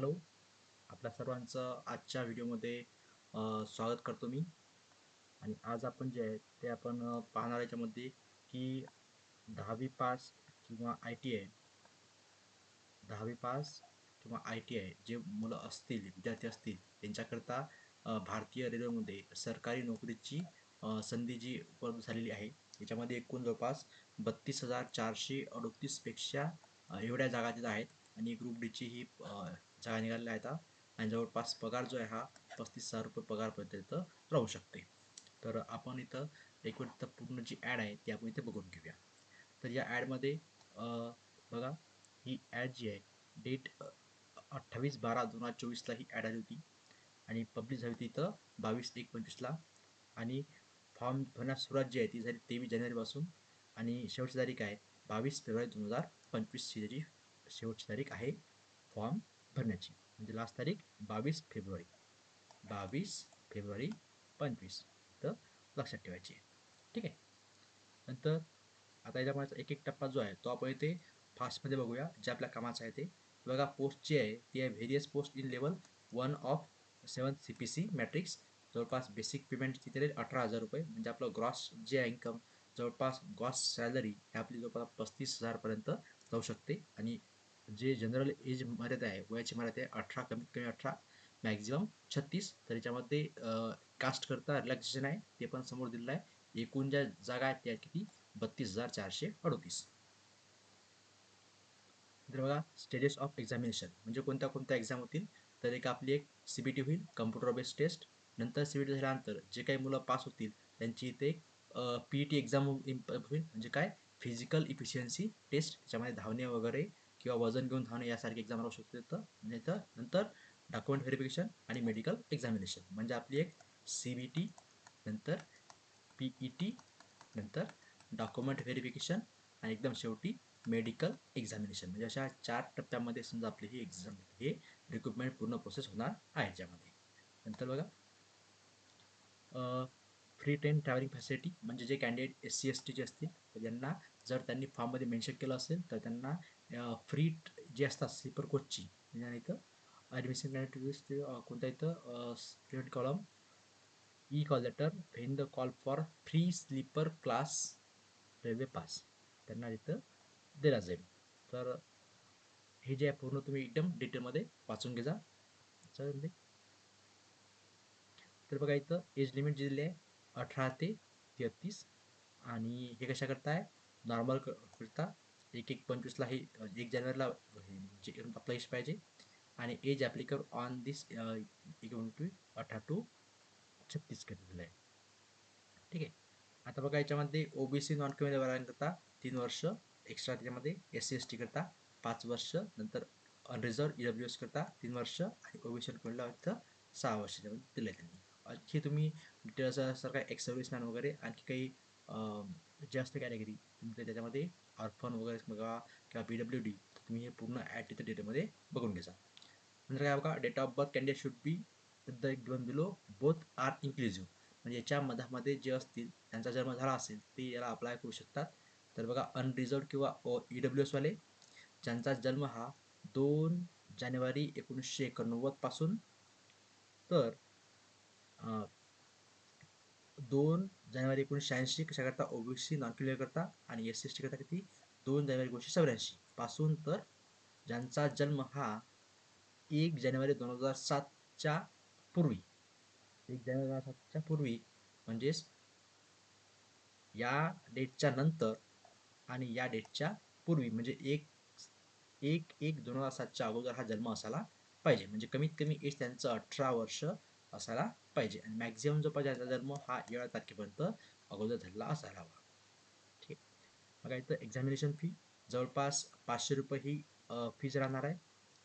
Hello. आपल्या सर्वांचं आजच्या व्हिडिओमध्ये स्वागत करतो मी. आणि आज आपण जे आहे ते आपण पाहणार याच्यामध्ये की दहावी पास किंवा आय टी आय दहावी पास किंवा आय टी आय जे मुलं असतील विद्यार्थी असतील त्यांच्याकरता भारतीय रेल्वेमध्ये सरकारी नोकरीची संधी जी उपलब्ध झालेली आहे याच्यामध्ये एकूण जवळपास बत्तीस हजार चारशे अडतीसपेक्षा एवढ्या जागा तिथं आहेत. आणि ग्रुप डीची ही जागा आहे आता. आणि जवळपास पगार जो आहे हा पस्तीस हजार रुपये पगारपर्यंत इथं राहू शकते. तर आपण इथं एक वेळ इथं पूर्ण जी ॲड आहे ती आपण इथे बघून घेऊया. तर या ॲडमध्ये बघा ही ॲड जी आहे डेट अठ्ठावीस बारा दोन हजार चोवीसला ही ॲड आली होती. आणि पब्लिश झाली होती इथं बावीस एक पंचवीसला. आणि फॉर्म भरण्यास सुरुवात जी आहे ती झाली तेवीस जानेवारीपासून. आणि शेवटची तारीख आहे बावीस फेब्रुवारी दोन हजार पंचवीसची. त्याची शेवटची तारीख आहे फॉर्म भरण्याची. म्हणजे लास्ट तारीख बावीस फेब्रुवारी. बावीस फेब्रुवारी पंचवीस. तर लक्षात ठेवायची आहे. ठीक आहे? नंतर आता याच्यामध्ये एक एक टप्पा जो आहे तो आपण इथे फास्टमध्ये बघूया. जे आपल्या कामाचं आहे ते. बघा पोस्ट जी आहे ती आहे various post in level one of seven C P C matrix जवळपास बेसिक पेमेंट तिथे राहील अठरा हजार रुपये. म्हणजे आपलं ग्रॉस जे आहे इन्कम जवळपास ग्रॉस सॅलरी ही आपली जवळपास पस्तीस हजारपर्यंत जाऊ शकते. आणि जे जनरल एज मर्यादा आहे वयाची मर्यादा आहे अठरा कमीत कमी अठरा मॅक्झिमम छत्तीस तर याच्यामध्ये कास्ट करता रिलॅक्सेशन आहे ते पण समोर दिलेलं आहे. एकूण ज्या जागा आहेत त्या किती? बत्तीस हजार चारशे अडतीस. तर बघा स्टेजेस ऑफ एक्झामिनेशन म्हणजे कोणत्या कोणत्या एक्झाम होतील? तर एक आपली एक सी बी टी होईल कम्प्युटर बेस्ड टेस्ट नंतर सी बी टी झाल्यानंतर जे काही मुलं पास होतील त्यांची इथे एक पी ई टी एक्झाम होईल म्हणजे काय? फिजिकल इफिशियन्सी टेस्ट त्याच्यामध्ये धावणे वगैरे किंवा वजन घेऊन धावणे यासारखे एक्झाम राहू शकते तर नाही तर नंतर डॉक्युमेंट व्हेरिफिकेशन आणि मेडिकल एक्झामिनेशन म्हणजे आपली एक सी बी टी नंतर पी ई टी नंतर डॉक्युमेंट व्हेरिफिकेशन आणि एकदम शेवटी मेडिकल एक्झामिनेशन म्हणजे अशा चार टप्प्यामध्ये समजा आपली ही एक्झाम हे रिक्रुटमेंट पूर्ण प्रोसेस होणार आहे ज्यामध्ये नंतर बघा. फ्री ट्रेन ट्रॅव्हलिंग फॅसिलिटी म्हणजे जे कॅन्डिडेट एस सी एस टीचे असतील तर त्यांना जर त्यांनी फॉर्ममध्ये मेन्शन केलं असेल तर त्यांना फ्री जे असतात स्लीपर कोचची म्हणजे इथं ॲडमिशन कॅन्डिडेट कोणत्या इथं student column e call letter when the call for free sleeper class railway pass त्यांना इथं दिला जाईल. तर हे जे आहे पूर्ण तुम्ही एकदम डिटेलमध्ये वाचून घे जा. म्हणजे. तर बघा इथं एज लिमिट जी दिली आहे अठरा ते तेहतीस आणि हे कशा करताय नॉर्मल करता एक एक पंचवीसला हे एक जानेवारीला जे आपला एज पाहिजे. आणि एज ॲप्लिकेबल ऑन दिस एक टू अठरा टू छत्तीस दिलं आहे ठीक आहे? आता बघा याच्यामध्ये ओबीसी नॉन क्रिमिनल तीन वर्ष. एक्स्ट्रा त्याच्यामध्ये एस सी एस टी करता पाच वर्ष. नंतर अनरिझर्व ई डब्ल्यू एस करता तीन वर्ष. आणि ओबीसी नॉन इथं सहा वर्ष त्याच्यामध्ये आहे त्यांनी. आणखी तुम्ही डिटेल्स सर काय एक्स सर्व्हिसमॅन वगैरे आणखी काही जास्त कॅटेगरी तुमच्या त्याच्यामध्ये ऑर्फन वगैरे बघा किंवा बी डब्ल्यू डी तुम्ही हे पूर्ण ॲट तिथं डेटेमध्ये बघून घ्यायचा नंतर काय बघा date of birth candidate should be the given below both are inclusive म्हणजे याच्या मधामध्ये जे असतील त्यांचा जन्म झाला असेल ते याला अप्लाय करू शकतात. तर बघा अनरिझर्व किंवा ओ ई डब्ल्यू एसवाले ज्यांचा जन्म हा दोन जानेवारी एकोणीसशे एकोणनव्वदपासून तर दोन जानेवारी एकोणीसशे शहाऐंशी कशाकरता ओबीसी नॉन क्लिअर करता आणि एस सी एस टी करता किती? दोन जानेवारी एकोणीसशे चौऱ्याऐंशी. पासून तर ज्यांचा जन्म हा एक जानेवारी दोन हजार सातच्या पूर्वी. एक जानेवारी दोन हजार सातच्या पूर्वी म्हणजेच या डेटच्या नंतर आणि या डेटच्या पूर्वी म्हणजे एक एक एक दोन हजार सातच्या अगोदर हा जन्म असायला पाहिजे. म्हणजे कमीत कमी एज त्यांचं अठरा वर्ष असायला पाहिजे. आणि मॅक्झिमम जो पाहिजे जन्म हा एवढ्या तारखेपर्यंत अगोदर झालेला असायला हवा. ठीक. बघा इथं एक्झामिनेशन फी जवळपास पाचशे रुपये ही फीज राहणार आहे.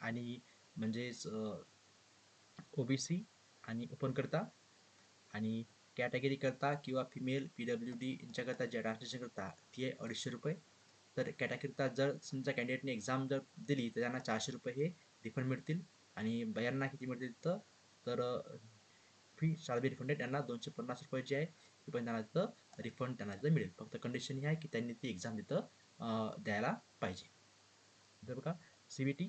आणि म्हणजेच ओबीसी आणि ओपनकरता आणि कॅटेगरीकरता किंवा फिमेल पी डब्ल्यू डी यांच्याकरता जे ट्रान्सलेशन करता ती आहे अडीचशे रुपये. तर कॅटेगरीता जर तुमच्या कॅन्डिडेटने एक्झाम जर दिली तर त्यांना चारशे रुपये हे रिफंड मिळतील. आणि बायांना किती मिळतील तर तर फी शाल बी रिफंडेड त्यांना दोनशे पन्नास रुपये जे आहे ती पण त्यांना तिथं रिफंड त्यांना तिथं मिळेल. फक्त कंडिशन ही आहे की त्यांनी ती एक्झाम तिथं द्यायला पाहिजे. तर बघा सी बी टी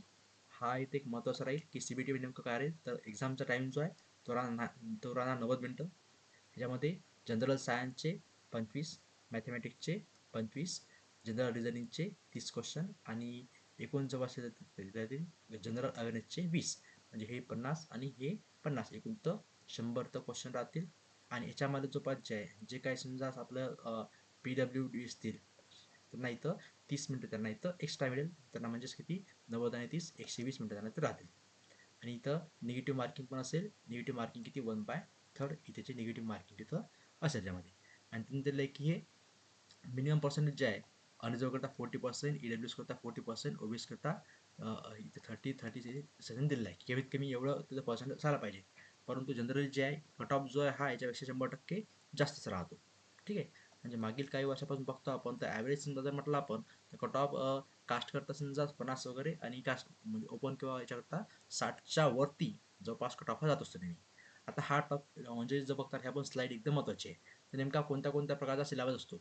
हा इथे एक महत्त्वाचा राहील की सी बी टी नेमकं काय राहील तर एक्झामचा टाईम जो आहे तो राहणार तो राहणार नव्वद मिनटं. ह्याच्यामध्ये जनरल सायन्सचे पंचवीस मॅथमॅटिक्सचे पंचवीस जनरल रिझनिंगचे तीस क्वेश्चन आणि एकूण जवळ जनरल अवेअरनेसचे वीस. म्हणजे हे पन्नास आणि हे पन्नास एकूण तर शंभर तर क्वेश्चन राहतील. आणि याच्यामध्ये जो पाच जे आहे जे काय समजा आपलं पी डब्ल्यू डी असतील त्यांना इथं तीस मिनटं त्यांना इथं एक्स्ट्रा मिळेल. त्यांना म्हणजेच किती? नव्वद आणि तीस एकशे वीस मिनटं त्यांना इथं राहतील. आणि इथं निगेटिव्ह मार्किंग पण असेल. निगेटिव्ह मार्किंग किती? वन बाय थर्ड इथेचे निगेटिव्ह मार्किंग इथं असेल त्यामध्ये आणि त्यांनी दिलं आहे की हे मिनिमम पर्सेंटेज जे आहे अनरिझर्व करता फोर्टी पर्सेंट ई डब्ल्यूज करता फोर्टी पर्सेंट ओबीएस करता इथे थर्टी थर्टी सेशन दिलेलं आहे. कमीत कमी एवढं त्याचा पर्सेंटेज झाला पाहिजे. परंतु जनरली जे आहे कट ऑफ जो आहे हा याच्यापेक्षा शंभर टक्के जास्तच राहतो. ठीक आहे? म्हणजे मागील काही वर्षापासून बघतो आपण तर ॲव्हरेज समजा जर म्हटलं आपण तर कट ऑफ कास्ट करता समजा पन्नास वगैरे आणि कास्ट म्हणजे ओपन किंवा याच्याकरता साठच्या वरती जवळपास कट ऑफ हा जात असतो नेहमी. आता हा टॉप म्हणजे जर बघता हे पण स्लाईड एकदम महत्त्वाची आहे तर नेमका कोणत्या कोणत्या प्रकारचा सिलेबस असतो?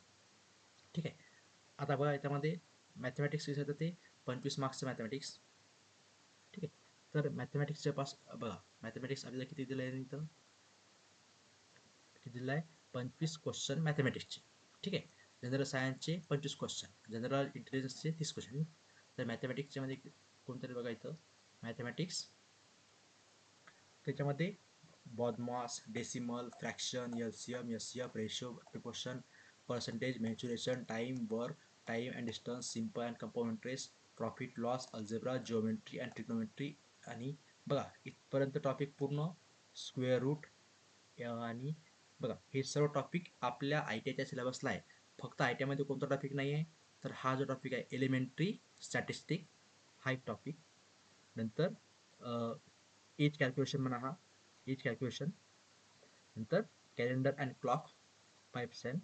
ठीक आहे? आता बघा याच्यामध्ये मॅथमॅटिक्स विषय ते पंचवीस मार्क्सचं मॅथमॅटिक्स ठीक आहे. तर मॅथमॅटिक्सच्या पास बघा मॅथमॅटिक्स आपल्याला किती दिलं आहे इथं? किती दिलं आहे पंचवीस क्वेश्चन मॅथमॅटिक्सचे ठीक आहे. जनरल सायन्सचे पंचवीस क्वेश्चन जनरल इंटेलिजन्सचे तीस क्वेश्चन तर मॅथमॅटिक्सच्यामध्ये कोणतरी बघा इथं. मॅथमॅटिक्स त्याच्यामध्ये BODMAS decimal fraction L C F ratio proportion percentage mensuration time work time and distance simple and compound interest profit loss algebra geometry and trigonometry आणि बघा इथपर्यंत टॉपिक पूर्ण स्क्वेअर रूट आणि बघा हे सर्व टॉपिक आपल्या आय टी आयच्या सिलेबसला आहे. फक्त आय टी आयमध्ये कोणता टॉपिक नाही आहे तर हा जो टॉपिक आहे एलिमेंटरी स्टॅटिस्टिक हा एक टॉपिक नंतर एज कॅल्क्युलेशन म्हणा हा. एज कॅल्क्युलेशन नंतर calendar and clock pipes and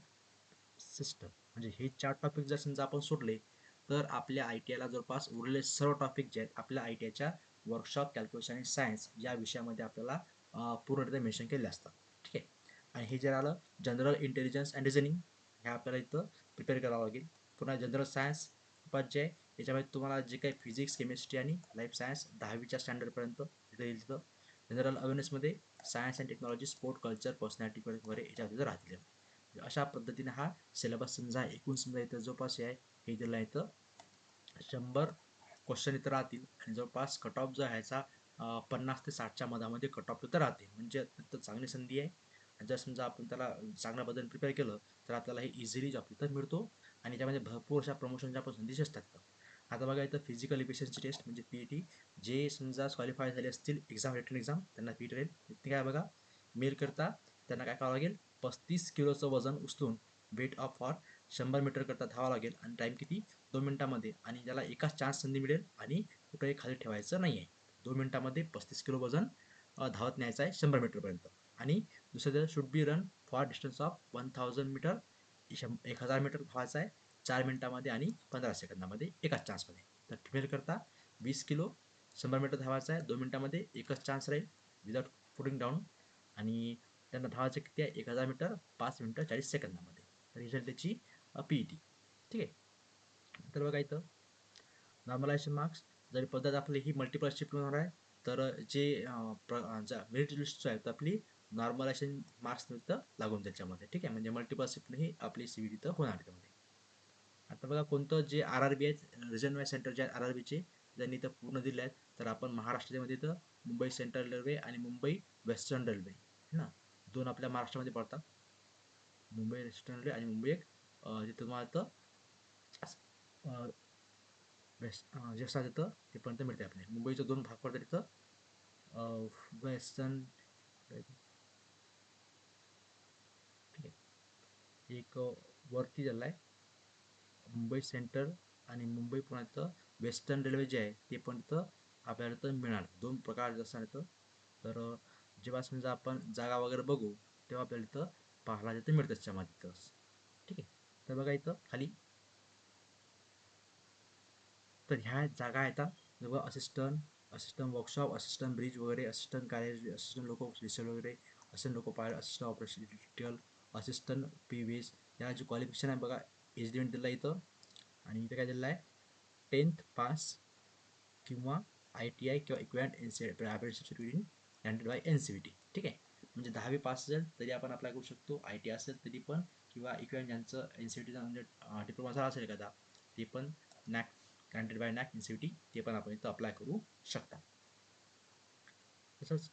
system म्हणजे हे चार टॉपिक जर समजा आपण सोडले तर आपल्या आय टी आयला जवळपास उरलेले सर्व टॉपिक जे आहेत आपल्या आय टी आयच्या वर्कशॉप कॅल्क्युलेशन आणि सायन्स या विषयामध्ये आपल्याला पूर्णरित्या मेन्शन केले असतात. ठीक आहे? आणि हे जर आलं जनरल इंटेलिजन्स अँड रिझनिंग हे आपल्याला इथं प्रिपेअर करावं लागेल. पुन्हा जनरल सायन्स उपाध्याय जे आहे याच्यामध्ये तुम्हाला जे काही फिजिक्स केमिस्ट्री आणि लाईफ सायन्स दहावीच्या स्टँडर्डपर्यंत इथं येईल तिथं. General अवेअरनेसमध्ये science and technology sport culture personality वगैरे याच्यामध्ये राहतील. अशा पद्धतीने हा सिलेबस समजा एकूण समजा इथं जवळपास आहे हे दिलं इथं शंभर क्वेश्चन इथं राहतील. आणि जवळपास कट ऑफ जो ह्याचा पन्नास ते साठच्या मधामध्ये कट ऑफ इथं राहते म्हणजे अत्यंत चांगली संधी आहे. जर समजा आपण त्याला चांगल्या पद्धतीने प्रिपेअर केलं तर आपल्याला हे इझिली जॉब इथं मिळतो. आणि त्यामध्ये भरपूर अशा प्रमोशनच्या पण संधी असतात आता बघा इथं फिजिकल इफिशियन्सी टेस्ट म्हणजे पी ई टी जे समजा क्वालिफाय झाले असतील एक्झाम रिटर्न एक्झाम त्यांना पी राहील. ते काय बघा मेल करता त्यांना काय करावं लागेल? पस्तीस किलोचं वजन उचलून वेट ऑफ फॉर शंभर मीटर करता धावावं लागेल. आणि टाईम किती? दोन मिनिटामध्ये आणि त्याला एकाच चान्स संधी मिळेल आणि कुठेही खाली ठेवायचं नाही आहे दोन मिनिटामध्ये पस्तीस किलो वजन धावत न्यायचं आहे शंभर मीटरपर्यंत आणि दुसरं should be run for distance of one thousand meter शं एक हजार मीटर धावायचं आहे चार मिनिटामध्ये आणि पंधरा सेकंदामध्ये एकाच चान्समध्ये. तर फिमेल करता वीस किलो शंभर मीटर धावायचं आहे दोन मिनिटामध्ये एकच चान्स राहील विदाउट पुटिंग डाऊन आणि त्यांना धावायचं किती आहे? एक हजार मीटर पाच मिनटं चाळीस सेकंदामध्ये. तर ही झाली त्याची पी ई टी ठीक आहे? तर बघा इथं. नॉर्मलायझेशन मार्क्स जरी पद्धत आपली ही मल्टिपल शिफ्ट होणार आहे तर जे मेरिट लिस्ट आहे तर आपली नॉर्मलायझेशन मार्क्स तिथं लागून त्याच्यामध्ये. ठीक आहे? म्हणजे मल्टिपल शिफ्ट ही आपली सी व्ही तिथं होणार त्यामध्ये. आता बघा कोणतं जे आर आर बी आहेत रिजन वाईज सेंटर जे आहेत आर आर बीचे त्यांनी इथं पूर्ण दिले आहेत तर आपण महाराष्ट्रामध्ये इथं मुंबई सेंट्रल रेल्वे आणि मुंबई वेस्टर्न रेल्वे है ना? दोन आपल्या महाराष्ट्रामध्ये पडतात. मुंबई वेस्टर्न रेल्वे आणि मुंबई एक जिथं तुम्हाला इथं वेस्ट जे असतात तिथं ते मिळते आपले मुंबईचे दोन भाग पडतात तिथं वेस्टर्न ठीक एक वरती झाला आहे मुंबई सेंटर आणि मुंबई पुण्यात इथं वेस्टर्न रेल्वे जे आहे ते पण तिथं आपल्याला तर मिळणार. दोन प्रकार असणार इथं. तर जेव्हा समजा आपण जागा वगैरे बघू तेव्हा आपल्याला इथं पाहायला तिथं मिळतं त्याच्यामध्ये. तिथं ठीक आहे. तर बघा इथं खाली. तर ह्या जागा आहेत जवळ assistant assistant workshop assistant bridge वगैरे असिस्टंट कार्य असिस्टंट लोको रिसर्च वगैरे assistant loco pilot assistant operation digital assistant P वीज या जे क्वालिफिकेशन आहे बघा एज दिलं आहे इथं. आणि इथं काय दिलं आहे? टेन्थ पास किंवा आय टी आय किंवा equivalent N C in guaranteed by N C V T ठीक आहे? म्हणजे दहावी पास असेल तरी आपण अप्लाय करू शकतो. आय टी असेल तरी पण. किंवा इक्वॅन्ट ज्यांचं एन सी व्ही टीचा म्हणजे डिप्लोमा झाला असेल एखादा ते पण NAAC guaranteed by NAAC N C T ते पण आपण इथं अप्लाय करू शकता. तसंच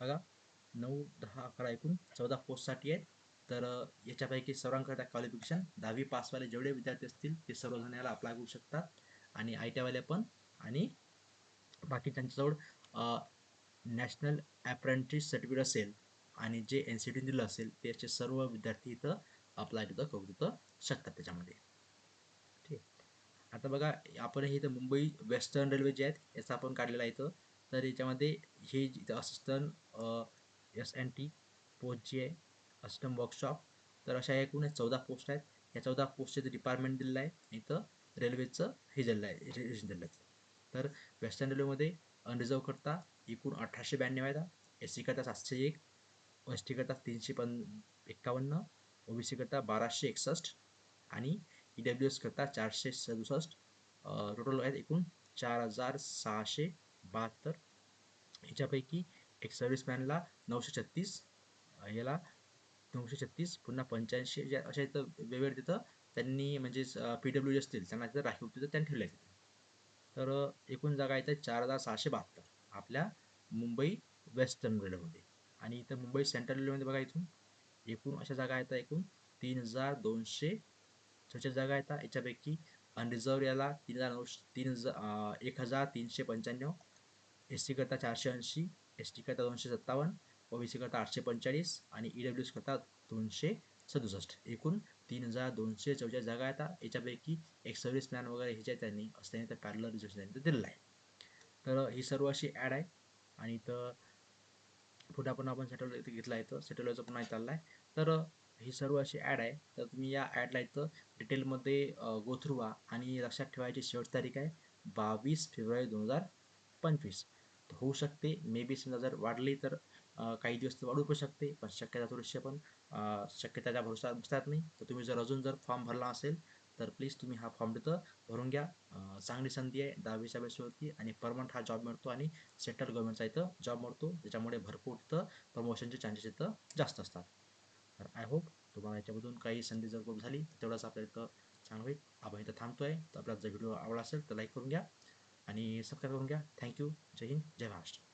बघा नऊ दहा अकरा एकूण चौदा पोस्टसाठी आहेत. तर याच्यापैकी सर्वांकरता क्वालिफिकेशन दहावी पासवाले जेवढे विद्यार्थी असतील ते सर्वजण याला अप्लाय करू शकतात आणि आय टी आयवाले पण. आणि बाकी त्यांच्याजवळ नॅशनल ॲप्रेंटिस सर्टिफिकेट असेल आणि जे एन सी टी दिलं असेल त्याचे सर्व विद्यार्थी इथं अप्लाय तिथं करू शकतात त्याच्यामध्ये. आता बघा आपण हे इथं मुंबई वेस्टर्न रेल्वे जे आहेत याचा आपण काढलेला आहे इथं. तर याच्यामध्ये हे assistant S N T post जी आहे असिस्टंट वर्कशॉप तर अशा एकूण चौदा पोस्ट आहेत. या चौदा पोस्टचे डिपार्टमेंट दिलेलं आहे. इथं रेल्वेचं हे दिलेलं आहे रिजन दिलेलं आहे. तर वेस्टर्न रेल्वेमध्ये अनरिझर्व करता एकूण अठराशे ब्याण्णव आहेत एस सी करता सातशे एक एस टी करता तीनशे पन एक्कावन्न ओ बी सी करता बाराशे एकसष्ट आणि ई डब्ल्यू एस करता चारशे सदुसष्ट टोटल आहेत एकूण चार हजार सहाशे बहात्तर. ह्याच्यापैकी एक सर्व्हिसमॅनला नऊशे छत्तीस याला नऊशे छत्तीस पुन्हा पंच्याऐंशी जे अशा इथं वेगवेगळे तिथं त्यांनी म्हणजे पी डब्ल्यू असतील त्यांना तिथं राखीव तिथं त्यांनी ठेवले आहेत. तर एकूण जागा इथं चार हजार सहाशे बहात्तर आपल्या मुंबई वेस्टर्न रेल्वेमध्ये आणि इथं मुंबई सेंट्रल रेल्वेमध्ये बघा इथून एकूण अशा जागा आहेत एकूण तीन हजार दोनशे चौचाळीस जागा आहेत याच्यापैकी अनरिझर्व याला तीन हजार नऊशे तीन हजार एक हजार तीनशे पंच्याण्णव एस टी करता चारशे ऐंशी एस टी करता दोनशे सत्तावन्न ओ बी सी करता आठशे पंचेचाळीस आणि ई डब्ल्यू एस करता दोनशे सदुसष्ट. एकूण तीन हजार दोनशे चौचाळीस जागा आहेत याच्यापैकी एक सर्व्हिसमॅन वगैरे हे जे आहेत त्यांनी असल्याने तर पॅरलर रिझर्वेशन त्यांनी दिलेलं आहे. तर ही सर्व अशी ॲड आहे आणि इथं पुढे आपण आपण सेटल इथं घेतला तर सेटलचं पुन्हा इथं आहे तर ही सर्व अशी ॲड आहे. तर तुम्ही या ॲडला इथं डिटेलमध्ये गोथ्रू व्हा आणि लक्षात ठेवायची शेवट तारीख आहे बावीस फेब्रुवारी दोन हजार पंचवीस. होऊ शकते. मे बी समजा जर वाढली तर काही दिवस तर वाढू पण शकते पण शक्यता थोडीशी पण अ, शक्यताच्या भरोसा बसतात नाही. तर तुम्ही जर अजून जर फॉर्म भरला असेल तर प्लीज तुम्ही हा फॉर्म तिथं भरून घ्या. चांगली संधी आहे दहावीच्या बेसवरती आणि परमनंट हा जॉब मिळतो आणि सेंट्रल गव्हर्नमेंटचा इथं जॉब मिळतो. त्याच्यामुळे भरपूर इथं प्रमोशनचे चान्सेस इथं जास्त असतात. तर आय होप तुम्हाला याच्यामधून काही संधी जर खूप झाली तर तेवढंच आपल्या इथं चांगलं होईल. आपण इथं थांबतोय. तर आपला जर व्हिडिओ आवडला असेल तर लाईक करून घ्या आणि सबस्क्राईब करून घ्या. थँक्यू जय हिंद. जय महाराष्ट्र.